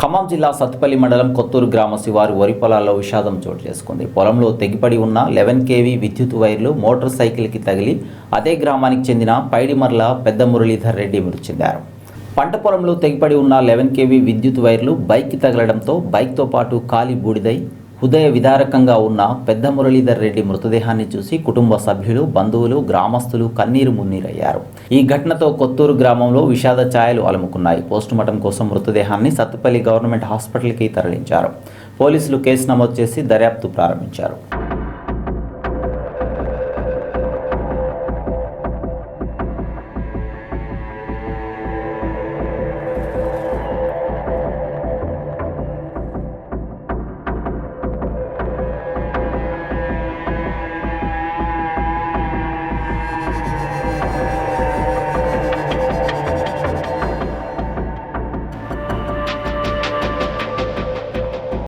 ఖమ్మం జిల్లా సత్తుపల్లి మండలం కొత్తూరు గ్రామ శివారు వరి పొలాల్లో విషాదం చోటు చేసుకుంది. పొలంలో తెగిపడి ఉన్న లెవెన్ కేవీ విద్యుత్ వైర్లు మోటార్ సైకిల్కి తగిలి అదే గ్రామానికి చెందిన పైడిమర్ల పెద్ద మురళీధర్ రెడ్డి మృతి చెందారు. పంట పొలంలో తెగిపడి ఉన్న లెవెన్ కేవీ విద్యుత్ వైర్లు బైక్కి తగలడంతో బైక్తో పాటు కాలి బూడిదై హృదయ విదారకంగా ఉన్న పెద్ద మురళీధర్ రెడ్డి మృతదేహాన్ని చూసి కుటుంబ సభ్యులు బంధువులు గ్రామస్తులు కన్నీరు మున్నీరయ్యారు. ఈ ఘటనతో కొత్తూరు గ్రామంలో విషాద ఛాయలు అలుముకున్నాయి. పోస్టుమార్టం కోసం మృతదేహాన్ని సత్తుపల్లి గవర్నమెంట్ హాస్పిటల్కి తరలించారు. పోలీసులు కేసు నమోదు చేసి దర్యాప్తు ప్రారంభించారు.